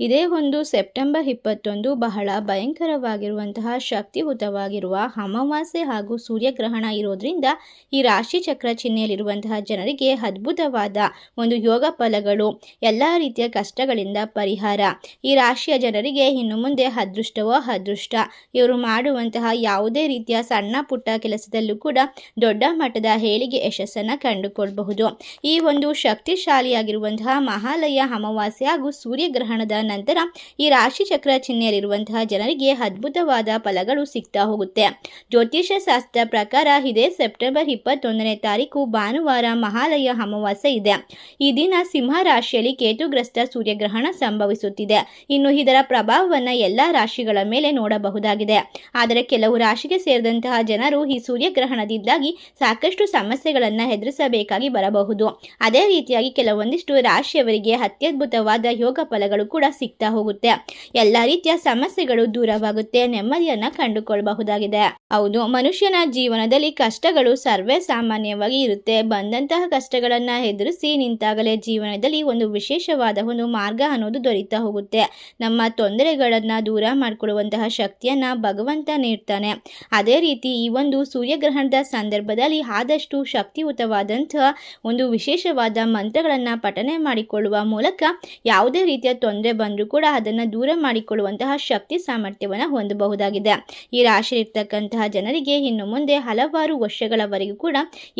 ಇದೇ ಒಂದು ಸೆಪ್ಟೆಂಬರ್ ಇಪ್ಪತ್ತೊಂದು ಬಹಳ ಭಯಂಕರವಾಗಿರುವಂತಹ ಶಕ್ತಿಯುತವಾಗಿರುವ ಅಮಾವಾಸ್ಯೆ ಹಾಗೂ ಸೂರ್ಯಗ್ರಹಣ ಇರೋದ್ರಿಂದ ಈ ರಾಶಿ ಚಕ್ರ ಚಿಹ್ನೆಯಲ್ಲಿರುವಂತಹ ಜನರಿಗೆ ಅದ್ಭುತವಾದ ಒಂದು ಯೋಗ ಫಲಗಳು, ಎಲ್ಲ ರೀತಿಯ ಕಷ್ಟಗಳಿಂದ ಪರಿಹಾರ. ಈ ರಾಶಿಯ ಜನರಿಗೆ ಇನ್ನು ಮುಂದೆ ಅದೃಷ್ಟವೋ ಅದೃಷ್ಟ. ಇವರು ಮಾಡುವಂತಹ ಯಾವುದೇ ರೀತಿಯ ಸಣ್ಣ ಪುಟ್ಟ ಕೆಲಸದಲ್ಲೂ ಕೂಡ ದೊಡ್ಡ ಮಟ್ಟದ ಹೇಳಿಗೆ ಯಶಸ್ಸನ್ನು ಕಂಡುಕೊಳ್ಬಹುದು. ಈ ಒಂದು ಶಕ್ತಿಶಾಲಿಯಾಗಿರುವಂತಹ ಮಹಾಲಯ ಅಮಾವಾಸ್ಯೆ ಹಾಗೂ ಸೂರ್ಯಗ್ರಹಣದ ನಂತರ ಈ ರಾಶಿ ಚಕ್ರ ಚಿಹ್ನೆಯಲ್ಲಿರುವಂತಹ ಜನರಿಗೆ ಅದ್ಭುತವಾದ ಫಲಗಳು ಸಿಗ್ತಾ ಹೋಗುತ್ತೆ. ಜ್ಯೋತಿಷ್ಯ ಶಾಸ್ತ್ರ ಪ್ರಕಾರ ಇದೇ ಸೆಪ್ಟೆಂಬರ್ ಇಪ್ಪತ್ತೊಂದನೇ ತಾರೀಕು ಭಾನುವಾರ ಮಹಾಲಯ ಅಮಾವಾಸ್ಯೆ ಇದೆ. ಈ ದಿನ ಸಿಂಹ ರಾಶಿಯಲ್ಲಿ ಕೇತುಗ್ರಸ್ತ ಸೂರ್ಯಗ್ರಹಣ ಸಂಭವಿಸುತ್ತಿದೆ. ಇನ್ನು ಇದರ ಪ್ರಭಾವವನ್ನು ಎಲ್ಲ ರಾಶಿಗಳ ಮೇಲೆ ನೋಡಬಹುದಾಗಿದೆ. ಆದರೆ ಕೆಲವು ರಾಶಿಗೆ ಸೇರಿದಂತಹ ಜನರು ಈ ಸೂರ್ಯಗ್ರಹಣದಿಂದಾಗಿ ಸಾಕಷ್ಟು ಸಮಸ್ಯೆಗಳನ್ನು ಎದುರಿಸಬೇಕಾಗಿ ಬರಬಹುದು. ಅದೇ ರೀತಿಯಾಗಿ ಕೆಲವೊಂದಿಷ್ಟು ರಾಶಿಯವರಿಗೆ ಅತ್ಯದ್ಭುತವಾದ ಯೋಗ ಫಲಗಳು ಕೂಡ ಸಿಗ್ತಾ ಹೋಗುತ್ತೆ. ಎಲ್ಲ ರೀತಿಯ ಸಮಸ್ಯೆಗಳು ದೂರವಾಗುತ್ತೆ ನೆಮ್ಮದಿಯನ್ನ ಕಂಡುಕೊಳ್ಳಬಹುದಾಗಿದೆ ಹೌದು, ಮನುಷ್ಯನ ಜೀವನದಲ್ಲಿ ಕಷ್ಟಗಳು ಸರ್ವೇ ಸಾಮಾನ್ಯವಾಗಿ ಇರುತ್ತೆ. ಬಂದಂತಹ ಕಷ್ಟಗಳನ್ನ ಎದುರಿಸಿ ನಿಂತಾಗಲೇ ಜೀವನದಲ್ಲಿ ಒಂದು ವಿಶೇಷವಾದ ಒಂದು ಮಾರ್ಗ ಅನ್ನೋದು ದೊರೀತಾ ಹೋಗುತ್ತೆ. ನಮ್ಮ ತೊಂದರೆಗಳನ್ನ ದೂರ ಮಾಡಿಕೊಳ್ಳುವಂತಹ ಶಕ್ತಿಯನ್ನ ಭಗವಂತ ನೀಡ್ತಾನೆ. ಅದೇ ರೀತಿ ಈ ಒಂದು ಸೂರ್ಯಗ್ರಹಣದ ಸಂದರ್ಭದಲ್ಲಿ ಆದಷ್ಟು ಶಕ್ತಿಯುತವಾದಂತಹ ಒಂದು ವಿಶೇಷವಾದ ಮಂತ್ರಗಳನ್ನ ಪಠನೆ ಮಾಡಿಕೊಳ್ಳುವ ಮೂಲಕ ಯಾವುದೇ ರೀತಿಯ ತೊಂದರೆ ಬಂದರೂ ಕೂಡ ಅದನ್ನು ದೂರ ಮಾಡಿಕೊಳ್ಳುವಂತಹ ಶಕ್ತಿ ಸಾಮರ್ಥ್ಯವನ್ನು ಹೊಂದಬಹುದಾಗಿದೆ. ಈ ರಾಶಿಯಲ್ಲಿರ್ತಕ್ಕಂತಹ ಜನರಿಗೆ ಇನ್ನು ಮುಂದೆ ಹಲವಾರು ವರ್ಷಗಳವರೆಗೂ ಕೂಡ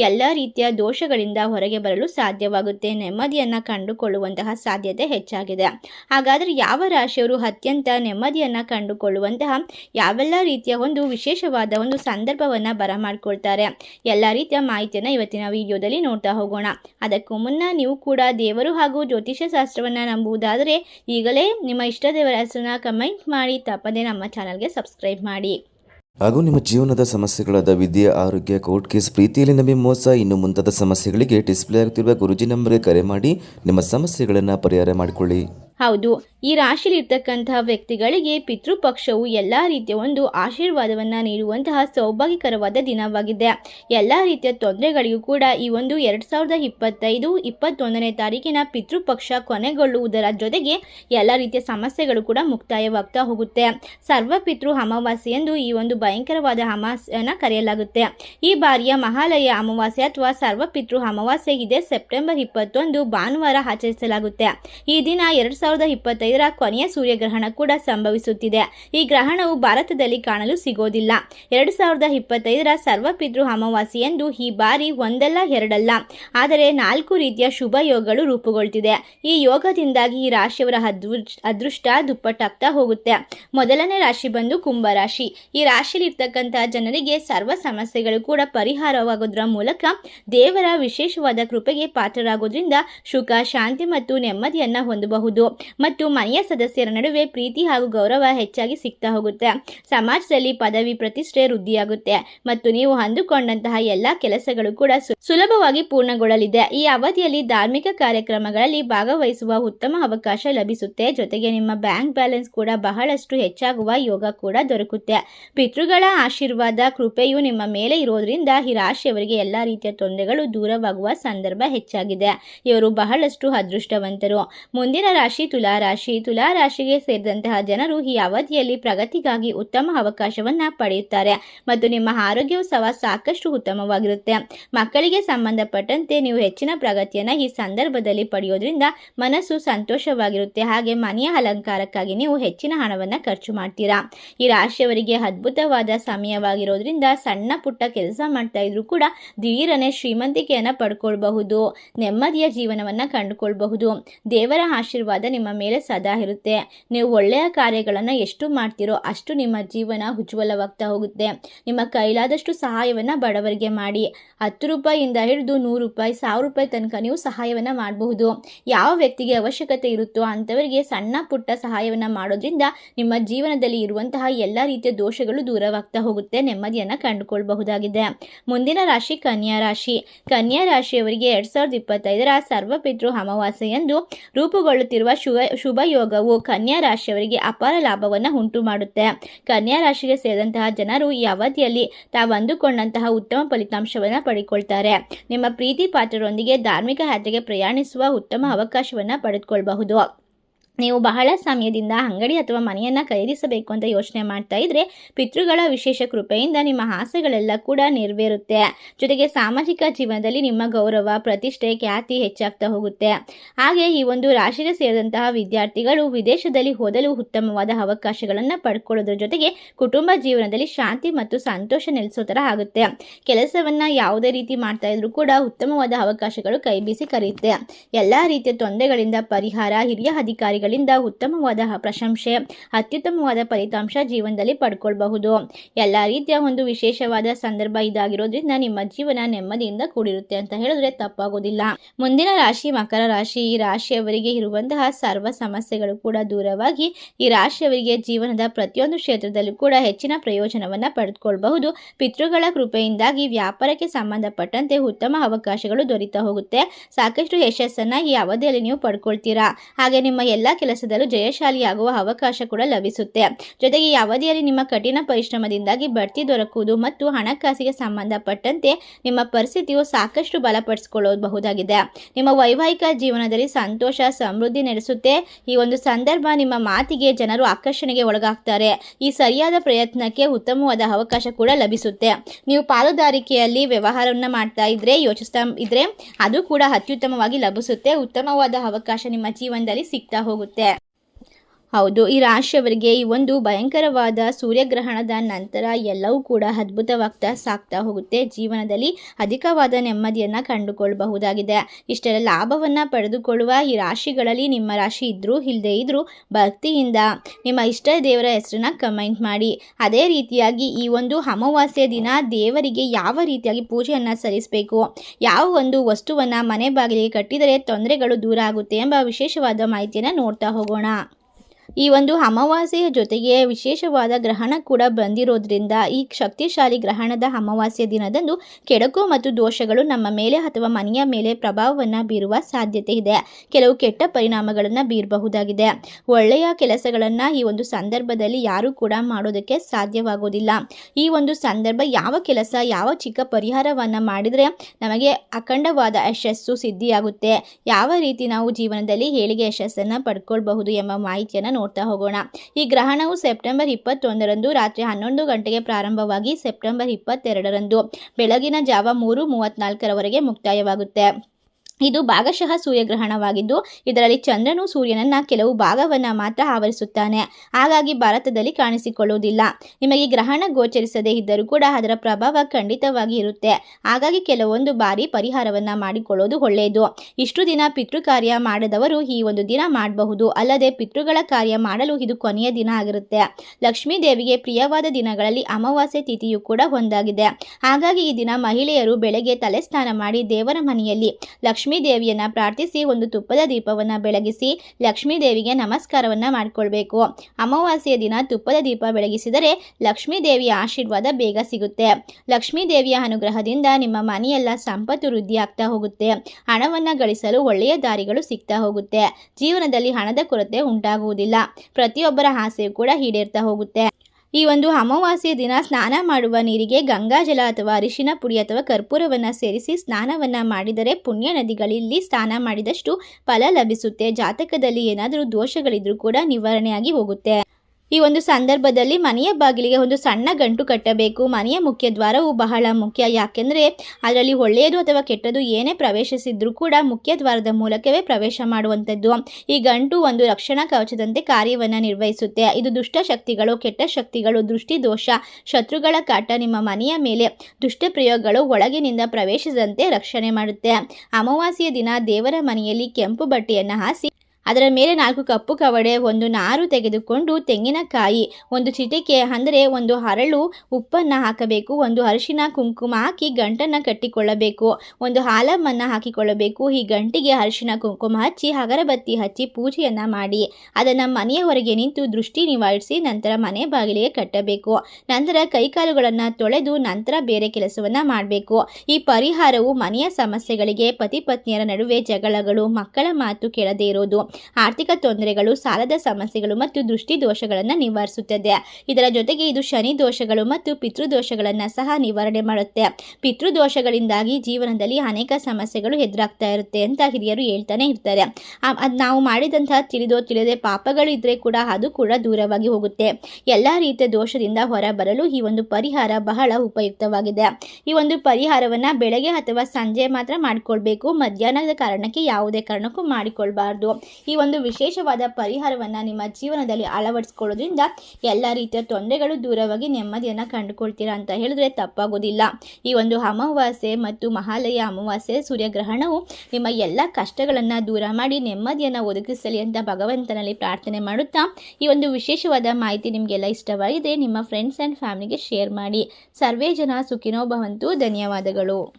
ಎಲ್ಲ ರೀತಿಯ ದೋಷಗಳಿಂದ ಹೊರಗೆ ಬರಲು ಸಾಧ್ಯವಾಗುತ್ತೆ. ನೆಮ್ಮದಿಯನ್ನು ಕಂಡುಕೊಳ್ಳುವಂತಹ ಸಾಧ್ಯತೆ ಹೆಚ್ಚಾಗಿದೆ. ಹಾಗಾದರೆ ಯಾವ ರಾಶಿಯವರು ಅತ್ಯಂತ ನೆಮ್ಮದಿಯನ್ನು ಕಂಡುಕೊಳ್ಳುವಂತಹ ಯಾವೆಲ್ಲ ರೀತಿಯ ಒಂದು ವಿಶೇಷವಾದ ಒಂದು ಸಂದರ್ಭವನ್ನು ಬರಮಾಡ್ಕೊಳ್ತಾರೆ? ಎಲ್ಲ ರೀತಿಯ ಮಾಹಿತಿಯನ್ನು ಇವತ್ತಿನ ವಿಡಿಯೋದಲ್ಲಿ ನೋಡ್ತಾ ಹೋಗೋಣ. ಅದಕ್ಕೂ ಮುನ್ನ ನೀವು ಕೂಡ ದೇವರು ಹಾಗೂ ಜ್ಯೋತಿಷ್ಯ ಶಾಸ್ತ್ರವನ್ನು ನಂಬುವುದಾದರೆ ಈಗಲೇ ನಿಮ್ಮ ಇಷ್ಟ ದೇವರ ಹೆಸರನ್ನ ಕಮೆಂಟ್ ಮಾಡಿ. ತಪ್ಪದೇ ನಮ್ಮ ಚಾನಲ್ಗೆ ಸಬ್ಸ್ಕ್ರೈಬ್ ಮಾಡಿ. ಹಾಗೂ ನಿಮ್ಮ ಜೀವನದ ಸಮಸ್ಯೆಗಳಾದ ವಿದ್ಯೆ, ಆರೋಗ್ಯ ಕೋರ್ಟ್ ಕೇಸ್ ಪ್ರೀತಿಯಲ್ಲಿ ನಂಬಿ ಮೋಸ, ಇನ್ನು ಮುಂತಾದ ಸಮಸ್ಯೆಗಳಿಗೆ ಡಿಸ್ಪ್ಲೇ ಆಗುತ್ತಿರುವ ಗುರುಜಿ ನಂಬರ್ಗೆ ಕರೆ ಮಾಡಿ. ನಿಮ್ಮ ಸಮಸ್ಯೆಗಳನ್ನು ಪರಿಹಾರ ಮಾಡಿಕೊಳ್ಳಿ. ಹೌದು, ಈ ರಾಶಿಯಲ್ಲಿರ್ತಕ್ಕಂತಹ ವ್ಯಕ್ತಿಗಳಿಗೆ ಪಿತೃಪಕ್ಷವು ಎಲ್ಲ ರೀತಿಯ ಒಂದು ಆಶೀರ್ವಾದವನ್ನು ನೀಡುವಂತಹ ಸೌಭಾಗ್ಯಕರವಾದ ದಿನವಾಗಿದೆ. ಎಲ್ಲ ರೀತಿಯ ತೊಂದರೆಗಳಿಗೂ ಕೂಡ ಈ ಒಂದು ಎರಡು ಸಾವಿರದ ಇಪ್ಪತ್ತೈದು, ಇಪ್ಪತ್ತೊಂದನೇ ತಾರೀಕಿನ ಪಿತೃಪಕ್ಷ ಕೊನೆಗೊಳ್ಳುವುದರ ಜೊತೆಗೆ ಎಲ್ಲ ರೀತಿಯ ಸಮಸ್ಯೆಗಳು ಕೂಡ ಮುಕ್ತಾಯವಾಗ್ತಾ ಹೋಗುತ್ತೆ. ಸರ್ವ ಪಿತೃ ಅಮಾವಾಸ್ಯೆ ಎಂದು ಈ ಒಂದು ಭಯಂಕರವಾದ ಅಮಾವಾಸ್ಯನ ಕರೆಯಲಾಗುತ್ತೆ. ಈ ಬಾರಿಯ ಮಹಾಲಯ ಅಮಾವಾಸ್ಯೆ ಅಥವಾ ಸರ್ವ ಪಿತೃ ಅಮಾವಾಸ್ಯೆ ಇದೆ. ಸೆಪ್ಟೆಂಬರ್ ಇಪ್ಪತ್ತೊಂದು ಭಾನುವಾರ ಆಚರಿಸಲಾಗುತ್ತೆ. ಈ ದಿನ ಎರಡು ಇಪ್ಪತ್ತೈದರ ಕೊನೆಯ ಸೂರ್ಯಗ್ರಹಣ ಕೂಡ ಸಂಭವಿಸುತ್ತಿದೆ. ಈ ಗ್ರಹಣವು ಭಾರತದಲ್ಲಿ ಕಾಣಲು ಸಿಗೋದಿಲ್ಲ. ಎರಡು ಸಾವಿರದ ಇಪ್ಪತ್ತೈದರ ಸರ್ವಪಿತೃ ಅಮಾವಾಸ್ಯೆಯಂದು ಈ ಬಾರಿ ಒಂದಲ್ಲ ಎರಡಲ್ಲ. ಆದರೆ ನಾಲ್ಕು ರೀತಿಯ ಶುಭ ಯೋಗಗಳು ರೂಪುಗೊಳ್ತಿದೆ ಈ ಯೋಗದಿಂದಾಗಿ ಈ ರಾಶಿಯವರ ಅದೃ- ಅದೃಷ್ಟ ದುಪ್ಪಟ್ಟಾಗ್ತಾ ಹೋಗುತ್ತೆ. ಮೊದಲನೇ ರಾಶಿ ಬಂದು ಕುಂಭರಾಶಿ ಈ ರಾಶಿಯಲ್ಲಿ ಜನರಿಗೆ ಸರ್ವ ಸಮಸ್ಯೆಗಳು ಕೂಡ ಪರಿಹಾರವಾಗೋದ್ರ ಮೂಲಕ ದೇವರ ವಿಶೇಷವಾದ ಕೃಪೆಗೆ ಪಾತ್ರರಾಗೋದ್ರಿಂದ ಸುಖ, ಶಾಂತಿ ಮತ್ತು ನೆಮ್ಮದಿಯನ್ನು ಹೊಂದಬಹುದು. ಮತ್ತು ಮನೆಯ ಸದಸ್ಯರ ನಡುವೆ ಪ್ರೀತಿ ಹಾಗೂ ಗೌರವ ಹೆಚ್ಚಾಗಿ ಸಿಗ್ತಾ ಹೋಗುತ್ತೆ. ಸಮಾಜದಲ್ಲಿ ಪದವಿ ಪ್ರತಿಷ್ಠೆ ವೃದ್ಧಿಯಾಗುತ್ತೆ ಮತ್ತು ನೀವು ಅಂದುಕೊಂಡಂತಹ ಎಲ್ಲ ಕೆಲಸಗಳು ಕೂಡ ಸುಲಭವಾಗಿ ಪೂರ್ಣಗೊಳ್ಳಲಿದೆ. ಈ ಅವಧಿಯಲ್ಲಿ ಧಾರ್ಮಿಕ ಕಾರ್ಯಕ್ರಮಗಳಲ್ಲಿ ಭಾಗವಹಿಸುವ ಉತ್ತಮ ಅವಕಾಶ ಲಭಿಸುತ್ತೆ. ಜೊತೆಗೆ ನಿಮ್ಮ ಬ್ಯಾಂಕ್ ಬ್ಯಾಲೆನ್ಸ್ ಕೂಡ ಬಹಳಷ್ಟು ಹೆಚ್ಚಾಗುವ ಯೋಗ ಕೂಡ ದೊರಕುತ್ತೆ. ಪಿತೃಗಳ ಆಶೀರ್ವಾದ, ಕೃಪೆಯು ನಿಮ್ಮ ಮೇಲೆ ಇರೋದ್ರಿಂದ ಈ ರಾಶಿಯವರಿಗೆ ಎಲ್ಲ ರೀತಿಯ ತೊಂದರೆಗಳು ದೂರವಾಗುವ ಸಂದರ್ಭ ಹೆಚ್ಚಾಗಿದೆ. ಇವರು ಬಹಳಷ್ಟು ಅದೃಷ್ಟವಂತರು. ಮುಂದಿನ ರಾಶಿ ತುಲಾ ರಾಶಿ, ತುಲಾ ರಾಶಿಗೆ ಸೇರಿದಂತಹ ಜನರು ಈ ಅವಧಿಯಲ್ಲಿ ಪ್ರಗತಿಗಾಗಿ ಉತ್ತಮ ಅವಕಾಶವನ್ನ ಪಡೆಯುತ್ತಾರೆ ಮತ್ತು ನಿಮ್ಮ ಆರೋಗ್ಯವು ಸಹ ಸಾಕಷ್ಟು ಉತ್ತಮವಾಗಿರುತ್ತೆ. ಮಕ್ಕಳಿಗೆ ಸಂಬಂಧಪಟ್ಟಂತೆ ನೀವು ಹೆಚ್ಚಿನ ಪ್ರಗತಿಯನ್ನು ಈ ಸಂದರ್ಭದಲ್ಲಿ ಪಡೆಯೋದ್ರಿಂದ ಮನಸ್ಸು ಸಂತೋಷವಾಗಿರುತ್ತೆ. ಹಾಗೆ ಮನೆಯ ಅಲಂಕಾರಕ್ಕಾಗಿ ನೀವು ಹೆಚ್ಚಿನ ಹಣವನ್ನು ಖರ್ಚು ಮಾಡ್ತೀರಾ. ಈ ರಾಶಿಯವರಿಗೆ ಅದ್ಭುತವಾದ ಸಮಯವಾಗಿರೋದ್ರಿಂದ ಸಣ್ಣ ಪುಟ್ಟ ಕೆಲಸ ಮಾಡ್ತಾ ಇದ್ರು ಕೂಡ ದೀರನೆ ಶ್ರೀಮಂತಿಕೆಯನ್ನು ಪಡ್ಕೊಳ್ಬಹುದು. ನೆಮ್ಮದಿಯ ಜೀವನವನ್ನು ಕಂಡುಕೊಳ್ಬಹುದು. ದೇವರ ಆಶೀರ್ವಾದ ನಿಮ್ಮ ಮೇಲೆ ಸದಾ ಇರುತ್ತೆ. ನೀವು ಒಳ್ಳೆಯ ಕಾರ್ಯಗಳನ್ನು ಎಷ್ಟು ಮಾಡ್ತೀರೋ ಅಷ್ಟು ನಿಮ್ಮ ಜೀವನ ಉಜ್ವಲವಾಗ್ತಾ ಹೋಗುತ್ತೆ. ನಿಮ್ಮ ಕೈಲಾದಷ್ಟು ಸಹಾಯವನ್ನು ಬಡವರಿಗೆ ಮಾಡಿ. ಹತ್ತು ರೂಪಾಯಿಯಿಂದ ಹಿಡಿದು ನೂರು ರೂಪಾಯಿ, ಸಾವಿರ ರೂಪಾಯಿ ತನಕ ನೀವು ಸಹಾಯವನ್ನು ಮಾಡಬಹುದು. ಯಾವ ವ್ಯಕ್ತಿಗೆ ಅವಶ್ಯಕತೆ ಇರುತ್ತೋ ಅಂಥವರಿಗೆ ಸಣ್ಣ ಪುಟ್ಟ ಸಹಾಯವನ್ನು ಮಾಡೋದ್ರಿಂದ ನಿಮ್ಮ ಜೀವನದಲ್ಲಿ ಇರುವಂತಹ ಎಲ್ಲ ರೀತಿಯ ದೋಷಗಳು ದೂರವಾಗ್ತಾ ಹೋಗುತ್ತೆ. ನೆಮ್ಮದಿಯನ್ನು ಕಂಡುಕೊಳ್ಬಹುದಾಗಿದೆ. ಮುಂದಿನ ರಾಶಿ ಕನ್ಯಾ ರಾಶಿ. ಕನ್ಯಾ ರಾಶಿಯವರಿಗೆ ಎರಡು ಸಾವಿರದ ಇಪ್ಪತ್ತೈದರ ಸರ್ವಪಿತೃ ಅಮಾವಾಸ್ಯೆಯಂದು ರೂಪುಗೊಳ್ಳುತ್ತಿರುವ ಶುಭ ಯೋಗವು ಕನ್ಯಾ ರಾಶಿಯವರಿಗೆ ಅಪಾರ ಲಾಭವನ್ನು ಉಂಟು ಮಾಡುತ್ತೆ ಕನ್ಯಾ ರಾಶಿಗೆ ಸೇರಿದಂತಹ ಜನರು ಈ ಅವಧಿಯಲ್ಲಿ ತಾವು ಅಂದುಕೊಂಡಂತಹ ಉತ್ತಮ ಫಲಿತಾಂಶವನ್ನು ಪಡೆದುಕೊಳ್ತಾರೆ. ನಿಮ್ಮ ಪ್ರೀತಿ ಪಾತ್ರರೊಂದಿಗೆ ಧಾರ್ಮಿಕ ಯಾತ್ರೆಗೆ ಪ್ರಯಾಣಿಸುವ ಉತ್ತಮ ಅವಕಾಶವನ್ನು ಪಡೆದುಕೊಳ್ಬಹುದು. ನೀವು ಬಹಳ ಸಮಯದಿಂದ ಅಂಗಡಿ ಅಥವಾ ಮನೆಯನ್ನು ಖರೀದಿಸಬೇಕು ಅಂತ ಯೋಚನೆ ಮಾಡ್ತಾ ಇದ್ರೆ ಪಿತೃಗಳ ವಿಶೇಷ ಕೃಪೆಯಿಂದ ನಿಮ್ಮ ಆಸೆಗಳೆಲ್ಲ ಕೂಡ ನೆರವೇರುತ್ತೆ. ಜೊತೆಗೆ ಸಾಮಾಜಿಕ ಜೀವನದಲ್ಲಿ ನಿಮ್ಮ ಗೌರವ, ಪ್ರತಿಷ್ಠೆ, ಖ್ಯಾತಿ ಹೆಚ್ಚಾಗ್ತಾ ಹೋಗುತ್ತೆ. ಹಾಗೆ ಈ ಒಂದು ರಾಶಿಗೆ ಸೇರಿದಂತಹ ವಿದ್ಯಾರ್ಥಿಗಳು ವಿದೇಶದಲ್ಲಿ ಓದಲು ಉತ್ತಮವಾದ ಅವಕಾಶಗಳನ್ನು ಪಡ್ಕೊಳ್ಳೋದ್ರ ಜೊತೆಗೆ ಕುಟುಂಬ ಜೀವನದಲ್ಲಿ ಶಾಂತಿ ಮತ್ತು ಸಂತೋಷ ನೆಲೆಸೋ ಥರ ಆಗುತ್ತೆ. ಕೆಲಸವನ್ನು ಯಾವುದೇ ರೀತಿ ಮಾಡ್ತಾ ಇದ್ರೂ ಕೂಡ ಉತ್ತಮವಾದ ಅವಕಾಶಗಳು ಕೈ ಬೀಸಿ ಕರೆಯುತ್ತೆ. ಎಲ್ಲ ರೀತಿಯ ತೊಂದರೆಗಳಿಂದ ಪರಿಹಾರ ಹಿರಿಯ ಅಧಿಕಾರಿಗಳಿಂದ ಉತ್ತಮವಾದ ಪ್ರಶಂಸೆ, ಅತ್ಯುತ್ತಮವಾದ ಫಲಿತಾಂಶ ಜೀವನದಲ್ಲಿ ಪಡ್ಕೊಳ್ಬಹುದು. ಎಲ್ಲ ರೀತಿಯ ಒಂದು ವಿಶೇಷವಾದ ಸಂದರ್ಭ ಇದಾಗಿರೋದ್ರಿಂದ ನಿಮ್ಮ ಜೀವನ ನೆಮ್ಮದಿಯಿಂದ ಕೂಡಿರುತ್ತೆ ಅಂತ ಹೇಳಿದ್ರೆ ತಪ್ಪಾಗೋದಿಲ್ಲ. ಮುಂದಿನ ರಾಶಿ ಮಕರ ರಾಶಿ. ಈ ರಾಶಿಯವರಿಗೆ ಇರುವಂತಹ ಸರ್ವ ಸಮಸ್ಯೆಗಳು ಕೂಡ ದೂರವಾಗಿ ಈ ರಾಶಿಯವರಿಗೆ ಜೀವನದ ಪ್ರತಿಯೊಂದು ಕ್ಷೇತ್ರದಲ್ಲೂ ಕೂಡ ಹೆಚ್ಚಿನ ಪ್ರಯೋಜನವನ್ನ ಪಡೆದುಕೊಳ್ಬಹುದು ಪಿತೃಗಳ ಕೃಪೆಯಿಂದಾಗಿ ವ್ಯಾಪಾರಕ್ಕೆ ಸಂಬಂಧಪಟ್ಟಂತೆ ಉತ್ತಮ ಅವಕಾಶಗಳು ದೊರೀತಾ ಹೋಗುತ್ತೆ. ಸಾಕಷ್ಟು ಯಶಸ್ಸನ್ನ ಈ ಅವಧಿಯಲ್ಲಿ ನೀವು ಪಡ್ಕೊಳ್ತೀರಾ? ಹಾಗೆ ನಿಮ್ಮ ಎಲ್ಲ ಕೆಲಸದಲ್ಲೂ ಜಯಶಾಲಿಯಾಗುವ ಅವಕಾಶ ಕೂಡ ಲಭಿಸುತ್ತೆ. ಜೊತೆಗೆ ಈ ಅವಧಿಯಲ್ಲಿ ನಿಮ್ಮ ಕಠಿಣ ಪರಿಶ್ರಮದಿಂದಾಗಿ ಬಡ್ತಿ ದೊರಕುವುದು ಮತ್ತು ಹಣಕಾಸಿಗೆ ಸಂಬಂಧಪಟ್ಟಂತೆ ನಿಮ್ಮ ಪರಿಸ್ಥಿತಿಯು ಸಾಕಷ್ಟು ಬಲಪಡಿಸಿಕೊಳ್ಳಬಹುದಾಗಿದೆ. ನಿಮ್ಮ ವೈವಾಹಿಕ ಜೀವನದಲ್ಲಿ ಸಂತೋಷ, ಸಮೃದ್ಧಿ ನಡೆಸುತ್ತೆ ಈ ಒಂದು ಸಂದರ್ಭ ನಿಮ್ಮ ಮಾತಿಗೆ ಜನರು ಆಕರ್ಷಣೆಗೆ ಒಳಗಾಗ್ತಾರೆ. ಈ ಸರಿಯಾದ ಪ್ರಯತ್ನಕ್ಕೆ ಉತ್ತಮವಾದ ಅವಕಾಶ ಕೂಡ ಲಭಿಸುತ್ತೆ. ನೀವು ಪಾಲುದಾರಿಕೆಯಲ್ಲಿ ವ್ಯವಹಾರವನ್ನು ಮಾಡ್ತಾ ಇದ್ರೆ, ಯೋಚಿಸ್ತಾ ಇದ್ರೆ ಅದು ಕೂಡ ಅತ್ಯುತ್ತಮವಾಗಿ ಲಭಿಸುತ್ತೆ. ಉತ್ತಮವಾದ ಅವಕಾಶ ನಿಮ್ಮ ಜೀವನದಲ್ಲಿ ಸಿಗ್ತಾ ಹೋಗುತ್ತೆ くて、ಹೌದು, ಈ ರಾಶಿಯವರಿಗೆ ಈ ಒಂದು ಭಯಂಕರವಾದ ಸೂರ್ಯಗ್ರಹಣದ ನಂತರ ಎಲ್ಲವೂ ಕೂಡ ಅದ್ಭುತವಾಗ್ತಾ ಸಾಕ್ತಾ ಹೋಗುತ್ತೆ. ಜೀವನದಲ್ಲಿ ಅಧಿಕವಾದ ನೆಮ್ಮದಿಯನ್ನು ಕಂಡುಕೊಳ್ಳಬಹುದಾಗಿದೆ ಇಷ್ಟೆಲ್ಲ ಲಾಭವನ್ನು ಪಡೆದುಕೊಳ್ಳುವ ಈ ರಾಶಿಗಳಲ್ಲಿ ನಿಮ್ಮ ರಾಶಿ ಇದ್ದರೂ ಇಲ್ಲದೇ ಇದ್ದರೂ ಭಕ್ತಿಯಿಂದ ನಿಮ್ಮ ಇಷ್ಟ ದೇವರ ಹೆಸರನ್ನ ಕಮೆಂಟ್ ಮಾಡಿ. ಅದೇ ರೀತಿಯಾಗಿ ಈ ಒಂದು ಅಮಾವಾಸ್ಯ ದಿನ ದೇವರಿಗೆ ಯಾವ ರೀತಿಯಾಗಿ ಪೂಜೆಯನ್ನು ಸಲ್ಲಿಸಬೇಕು, ಯಾವ ಒಂದು ವಸ್ತುವನ್ನು ಮನೆ ಬಾಗಿಲಿಗೆ ಕಟ್ಟಿದರೆ ತೊಂದರೆಗಳು ದೂರ ಆಗುತ್ತೆ ಎಂಬ ವಿಶೇಷವಾದ ಮಾಹಿತಿಯನ್ನು ನೋಡ್ತಾ ಹೋಗೋಣ. ಈ ಒಂದು ಅಮಾವಾಸ್ಯೆಯ ಜೊತೆಗೆ ವಿಶೇಷವಾದ ಗ್ರಹಣ ಕೂಡ ಬಂದಿರೋದ್ರಿಂದ ಈ ಶಕ್ತಿಶಾಲಿ ಗ್ರಹಣದ ಅಮಾವಾಸ್ಯೆ ದಿನದಂದು ಕೆಡಕು ಮತ್ತು ದೋಷಗಳು ನಮ್ಮ ಮೇಲೆ ಅಥವಾ ಮನೆಯ ಮೇಲೆ ಪ್ರಭಾವವನ್ನು ಬೀರುವ ಸಾಧ್ಯತೆ ಇದೆ. ಕೆಲವು ಕೆಟ್ಟ ಪರಿಣಾಮಗಳನ್ನು ಬೀರಬಹುದಾಗಿದೆ. ಒಳ್ಳೆಯ ಕೆಲಸಗಳನ್ನು ಈ ಒಂದು ಸಂದರ್ಭದಲ್ಲಿ ಯಾರೂ ಕೂಡ ಮಾಡೋದಕ್ಕೆ ಸಾಧ್ಯವಾಗೋದಿಲ್ಲ. ಈ ಒಂದು ಸಂದರ್ಭ ಯಾವ ಕೆಲಸ, ಯಾವ ಚಿಕ್ಕ ಪರಿಹಾರವನ್ನು ಮಾಡಿದರೆ ನಮಗೆ ಅಖಂಡವಾದ ಯಶಸ್ಸು ಸಿದ್ಧಿಯಾಗುತ್ತೆ. ಯಾವ ರೀತಿ ನಾವು ಜೀವನದಲ್ಲಿ ಹೇಳಿಗೆ ಯಶಸ್ಸನ್ನು ಪಡ್ಕೊಳ್ಬಹುದು ಎಂಬ ಮಾಹಿತಿಯನ್ನು ನೋಡ್ತಾ ಹೋಗೋಣ. ಈ ಗ್ರಹಣವು ಸೆಪ್ಟೆಂಬರ್ ಇಪ್ಪತ್ತೊಂದರಂದು ರಾತ್ರಿ ಹನ್ನೊಂದು ಗಂಟೆಗೆ ಪ್ರಾರಂಭವಾಗಿ ಸೆಪ್ಟೆಂಬರ್ ಇಪ್ಪತ್ತೆರಡರಂದು. ಬೆಳಗಿನ ಜಾವ ಮೂರು ಮೂವತ್ತ್ನಾಲ್ಕರವರೆಗೆ ಮುಕ್ತಾಯವಾಗುತ್ತೆ. ಇದು ಭಾಗಶಃ ಸೂರ್ಯಗ್ರಹಣವಾಗಿದ್ದು, ಇದರಲ್ಲಿ ಚಂದ್ರನು ಸೂರ್ಯನನ್ನ ಕೆಲವು ಭಾಗವನ್ನು ಮಾತ್ರ ಆವರಿಸುತ್ತಾನೆ. ಹಾಗಾಗಿ ಭಾರತದಲ್ಲಿ ಕಾಣಿಸಿಕೊಳ್ಳುವುದಿಲ್ಲ. ನಿಮಗೆ ಗ್ರಹಣ ಗೋಚರಿಸದೇ ಇದ್ದರೂ ಕೂಡ ಅದರ ಪ್ರಭಾವ ಖಂಡಿತವಾಗಿ ಇರುತ್ತೆ. ಹಾಗಾಗಿ ಕೆಲವೊಂದು ಬಾರಿ ಪರಿಹಾರವನ್ನು ಮಾಡಿಕೊಳ್ಳೋದು ಒಳ್ಳೆಯದು. ಇಷ್ಟು ದಿನ ಪಿತೃ ಕಾರ್ಯ ಮಾಡದವರು ಈ ಒಂದು ದಿನ ಮಾಡಬಹುದು. ಅಲ್ಲದೆ ಪಿತೃಗಳ ಕಾರ್ಯ ಮಾಡಲು ಇದು ಕೊನೆಯ ದಿನ ಆಗಿರುತ್ತೆ. ಲಕ್ಷ್ಮೀ ದೇವಿಗೆ ಪ್ರಿಯವಾದ ದಿನಗಳಲ್ಲಿ ಅಮಾವಾಸ್ಯೆ ತಿಥಿಯು ಕೂಡ ಒಂದಾಗಿದೆ. ಹಾಗಾಗಿ ಈ ದಿನ ಮಹಿಳೆಯರು ಬೆಳಗ್ಗೆ ತಲೆ ಸ್ನಾನ ಮಾಡಿ ದೇವರ ಮನೆಯಲ್ಲಿ ಲಕ್ಷ್ಮೀ ದೇವಿಯನ್ನ ಪ್ರಾರ್ಥಿಸಿ ಒಂದು ತುಪ್ಪದ ದೀಪವನ್ನು ಬೆಳಗಿಸಿ ಲಕ್ಷ್ಮೀ ದೇವಿಗೆ ನಮಸ್ಕಾರವನ್ನು ಮಾಡಿಕೊಳ್ಬೇಕು. ಅಮಾವಾಸ್ಯೆಯ ದಿನ ತುಪ್ಪದ ದೀಪ ಬೆಳಗಿಸಿದರೆ ಲಕ್ಷ್ಮೀ ದೇವಿಯ ಆಶೀರ್ವಾದ ಬೇಗ ಸಿಗುತ್ತೆ. ಲಕ್ಷ್ಮೀ ದೇವಿಯ ಅನುಗ್ರಹದಿಂದ ನಿಮ್ಮ ಮನೆಯೆಲ್ಲ ಸಂಪತ್ತು ವೃದ್ಧಿ ಆಗ್ತಾ ಹೋಗುತ್ತೆ. ಹಣವನ್ನು ಗಳಿಸಲು ಒಳ್ಳೆಯ ದಾರಿಗಳು ಸಿಗ್ತಾ ಹೋಗುತ್ತೆ. ಜೀವನದಲ್ಲಿ ಹಣದ ಕೊರತೆ ಉಂಟಾಗುವುದಿಲ್ಲ. ಪ್ರತಿಯೊಬ್ಬರ ಆಸೆಯು ಕೂಡ ಈಡೇರ್ತಾ ಹೋಗುತ್ತೆ. ಈ ಒಂದು ಅಮಾವಾಸ್ಯೆ ದಿನ ಸ್ನಾನ ಮಾಡುವ ನೀರಿಗೆ ಗಂಗಾಜಲ ಅಥವಾ ಅರಿಶಿನ ಪುಡಿ ಅಥವಾ ಕರ್ಪೂರವನ್ನು ಸೇರಿಸಿ ಸ್ನಾನವನ್ನು ಮಾಡಿದರೆ ಪುಣ್ಯ ನದಿಗಳಲ್ಲಿ ಸ್ನಾನ ಮಾಡಿದಷ್ಟು ಫಲ ಲಭಿಸುತ್ತೆ. ಜಾತಕದಲ್ಲಿ ಏನಾದರೂ ದೋಷಗಳಿದ್ರೂ ಕೂಡ ನಿವಾರಣೆಯಾಗಿ ಹೋಗುತ್ತೆ. ಈ ಒಂದು ಸಂದರ್ಭದಲ್ಲಿ ಮನೆಯ ಬಾಗಿಲಿಗೆ ಒಂದು ಸಣ್ಣ ಗಂಟು ಕಟ್ಟಬೇಕು. ಮನೆಯ ಮುಖ್ಯ ದ್ವಾರವು ಬಹಳ ಮುಖ್ಯ. ಯಾಕೆಂದರೆ ಅದರಲ್ಲಿ ಒಳ್ಳೆಯದು ಅಥವಾ ಕೆಟ್ಟದು ಏನೇ ಪ್ರವೇಶಿಸಿದ್ರೂ ಕೂಡ ಮುಖ್ಯ ದ್ವಾರದ ಮೂಲಕವೇ ಪ್ರವೇಶ ಮಾಡುವಂಥದ್ದು. ಈ ಗಂಟು ಒಂದು ರಕ್ಷಣಾ ಕವಚದಂತೆ ಕಾರ್ಯವನ್ನು ನಿರ್ವಹಿಸುತ್ತೆ. ಇದು ದುಷ್ಟ ಶಕ್ತಿಗಳು, ಕೆಟ್ಟ ಶಕ್ತಿಗಳು ದೃಷ್ಟಿದೋಷ ಶತ್ರುಗಳ ಕಾಟ ನಿಮ್ಮ ಮನೆಯ ಮೇಲೆ ದುಷ್ಟ ಪ್ರಯೋಗಗಳು ಒಳಗಿನಿಂದ ಪ್ರವೇಶಿಸದಂತೆ ರಕ್ಷಣೆ ಮಾಡುತ್ತೆ. ಅಮಾವಾಸ್ಯ ದಿನ ದೇವರ ಮನೆಯಲ್ಲಿ ಕೆಂಪು ಬಟ್ಟೆಯನ್ನು ಹಾಸಿ ಅದರ ಮೇಲೆ ನಾಲ್ಕು ಕಪ್ಪು ಕವಡೆ, ಒಂದು ನಾರು ತೆಗೆದುಕೊಂಡು ತೆಂಗಿನಕಾಯಿ, ಒಂದು ಚಿಟಿಕೆ, ಅಂದರೆ ಒಂದು ಹರಳು ಉಪ್ಪನ್ನು ಹಾಕಬೇಕು, ಒಂದು ಅರಿಶಿನ ಕುಂಕುಮ ಹಾಕಿ ಗಂಟನ್ನು ಕಟ್ಟಿಕೊಳ್ಳಬೇಕು, ಒಂದು ಹಾಲಮ್ಮನ್ನು ಹಾಕಿಕೊಳ್ಳಬೇಕು, ಈ ಗಂಟಿಗೆ ಅರಿಶಿನ ಕುಂಕುಮ ಹಚ್ಚಿ, ಅಗರಬತ್ತಿ ಹಚ್ಚಿ ಪೂಜೆಯನ್ನು ಮಾಡಿ, ಅದನ್ನು ಮನೆಯ ಹೊರಗೆ ನಿಂತು ದೃಷ್ಟಿ ನಿವಾರಿಸಿ ನಂತರ ಮನೆ ಬಾಗಿಲಿಗೆ ಕಟ್ಟಬೇಕು. ನಂತರ ಕೈಕಾಲುಗಳನ್ನು ತೊಳೆದು ನಂತರ ಬೇರೆ ಕೆಲಸವನ್ನು ಮಾಡಬೇಕು. ಈ ಪರಿಹಾರವು ಮನೆಯ ಸಮಸ್ಯೆಗಳಿಗೆ, ಪತಿ ಪತ್ನಿಯರ ನಡುವೆ ಜಗಳಗಳು, ಮಕ್ಕಳ ಮಾತು ಕೇಳದೇ ಇರೋದು ಆರ್ಥಿಕ ತೊಂದರೆಗಳು, ಸಾಲದ ಸಮಸ್ಯೆಗಳು ಮತ್ತು ದೃಷ್ಟಿ ದೋಷಗಳನ್ನು ನಿವಾರಿಸುತ್ತದೆ. ಇದರ ಜೊತೆಗೆ ಇದು ಶನಿ ದೋಷಗಳು ಮತ್ತು ಪಿತೃದೋಷಗಳನ್ನು ಸಹ ನಿವಾರಣೆ ಮಾಡುತ್ತೆ. ಪಿತೃದೋಷಗಳಿಂದಾಗಿ ಜೀವನದಲ್ಲಿ ಅನೇಕ ಸಮಸ್ಯೆಗಳು ಎದುರಾಗ್ತಾ ಇರುತ್ತೆ ಅಂತ ಹಿರಿಯರು ಹೇಳ್ತಾನೆ ಇರ್ತಾರೆ. ಅದು ನಾವು ಮಾಡಿದಂತಹ ತಿಳಿದೋ ತಿಳಿದೇ ಪಾಪಗಳು ಇದ್ರೆ ಕೂಡ ಅದು ಕೂಡ ದೂರವಾಗಿ ಹೋಗುತ್ತೆ. ಎಲ್ಲ ರೀತಿಯ ದೋಷದಿಂದ ಹೊರಬರಲು ಈ ಒಂದು ಪರಿಹಾರ ಬಹಳ ಉಪಯುಕ್ತವಾಗಿದೆ. ಈ ಒಂದು ಪರಿಹಾರವನ್ನು ಬೆಳಗ್ಗೆ ಅಥವಾ ಸಂಜೆ ಮಾತ್ರ ಮಾಡಿಕೊಳ್ಬೇಕು. ಮಧ್ಯಾಹ್ನದ ಕಾರಣಕ್ಕೆ ಯಾವುದೇ ಕಾರಣಕ್ಕೂ ಮಾಡಿಕೊಳ್ಬಾರ್ದು. ಈ ಒಂದು ವಿಶೇಷವಾದ ಪರಿಹಾರವನ್ನು ನಿಮ್ಮ ಜೀವನದಲ್ಲಿ ಅಳವಡಿಸ್ಕೊಳ್ಳೋದ್ರಿಂದ ಎಲ್ಲ ರೀತಿಯ ತೊಂದರೆಗಳು ದೂರವಾಗಿ ನೆಮ್ಮದಿಯನ್ನು ಕಂಡುಕೊಳ್ತೀರಾ ಅಂತ ಹೇಳಿದ್ರೆ ತಪ್ಪಾಗೋದಿಲ್ಲ. ಈ ಒಂದು ಅಮಾವಾಸ್ಯೆ ಮತ್ತು ಮಹಾಲಯ ಅಮಾವಾಸ್ಯೆ ಸೂರ್ಯಗ್ರಹಣವು ನಿಮ್ಮ ಎಲ್ಲ ಕಷ್ಟಗಳನ್ನು ದೂರ ಮಾಡಿ ನೆಮ್ಮದಿಯನ್ನು ಒದಗಿಸಲಿ ಅಂತ ಭಗವಂತನಲ್ಲಿ ಪ್ರಾರ್ಥನೆ ಮಾಡುತ್ತಾ ಈ ಒಂದು ವಿಶೇಷವಾದ ಮಾಹಿತಿ ನಿಮಗೆಲ್ಲ ಇಷ್ಟವಾಗಿದೆ, ನಿಮ್ಮ ಫ್ರೆಂಡ್ಸ್ ಆ್ಯಂಡ್ ಫ್ಯಾಮಿಲಿಗೆ ಶೇರ್ ಮಾಡಿ. ಸರ್ವೇ ಜನ ಸುಖಿನೋ ಭವಂತು, ಧನ್ಯವಾದಗಳು.